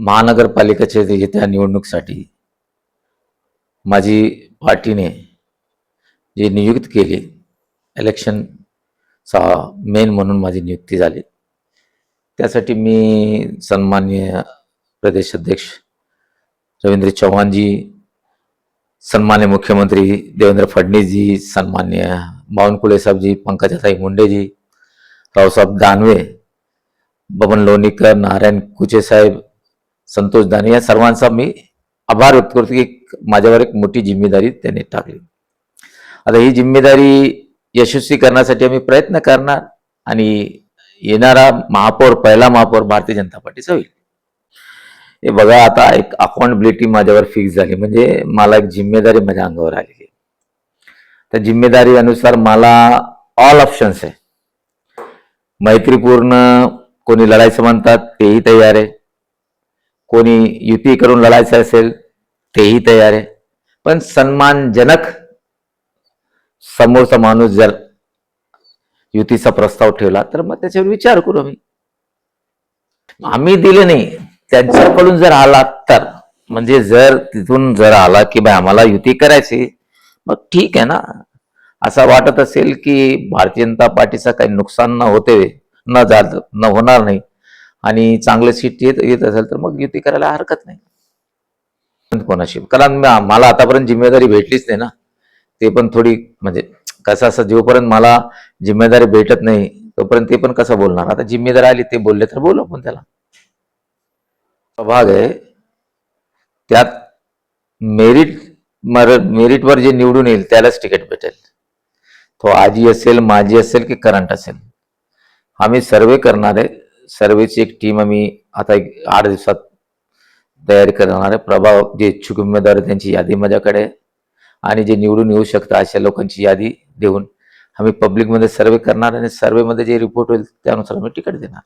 महानगरपालिकेच्या येत्या निवडणुकीसाठी माझी पार्टीने जी नियुक्त केली इलेक्शनचा मेन म्हणून माझी नियुक्ती झाली. त्यासाठी मी सन्मान्य प्रदेश अध्यक्ष रवींद्र चव्हाणजी सन्मान्य मुख्यमंत्री देवेंद्र फडणवीसजी सन्मान्य बावनकुळे साहेबजी पंकजाताई मुंडेजी रावसाहेब दानवे बबन लोणीकर नारायण कुचे साहेब संतोष दाने या सर्वांचा मी आभार व्यक्त करतो की माझ्यावर एक मोठी जिम्मेदारी त्यांनी टाकली. आता ही जिम्मेदारी यशस्वी करण्यासाठी आम्ही प्रयत्न करणार आणि येणारा महापौर पहिला महापौर भारतीय जनता पार्टीचा होईल. हे बघा आता एक अकाउंटेबिलिटी माझ्यावर फिक्स झाली. म्हणजे मला एक जिम्मेदारी माझ्या अंगावर आलेली आहे. त्या जिम्मेदारी अनुसार मला ऑल ऑप्शन्स आहे. मैत्रीपूर्ण कोणी लढायचं म्हणतात तेही तयार आहे. कोणी युती करून लढायचं असेल तेही तयार आहे. पण सन्मानजनक समोरचा माणूस जर युतीचा प्रस्ताव ठेवला तर मग त्याच्यावर विचार करू आम्ही. आम्ही दिले नाही. त्यांच्याकडून जर आला तर म्हणजे जर तिथून जर आला की बाय आम्हाला युती करायची मग ठीक आहे ना. असं वाटत असेल की भारतीय जनता पार्टीचं काही नुकसान न होते न जा न होणार नाही. आणि चांगलं सीट येत येत असेल तर मग युती करायला हरकत नाही. कोणाशी. कारण मला आतापर्यंत जिम्मेदारी भेटलीच नाही ना. ते पण थोडी म्हणजे कसं असं जोपर्यंत मला जिम्मेदारी भेटत नाही तोपर्यंत ते पण कसं बोलणार? आता जिम्मेदारी आली ते बोलले तर बोलू आपण त्याला. भाग आहे त्यात मेरिट मर मेरिटवर जे निवडून येईल त्यालाच तिकीट भेटेल. तो आजी असेल माझी असेल की करंट असेल. आम्ही सर्वे करणार आहे सर्वेची एक टीम आम्ही आता एक आठ दिवसात तयारी करणार आहे. प्रभाव जे इच्छुक उमेदवार त्यांची यादी माझ्याकडे आणि जे निवडून येऊ शकतं अशा लोकांची यादी देऊन आम्ही पब्लिकमध्ये सर्वे करणार आणि सर्वेमध्ये जे रिपोर्ट होईल त्यानुसार आम्ही तिकीट देणार.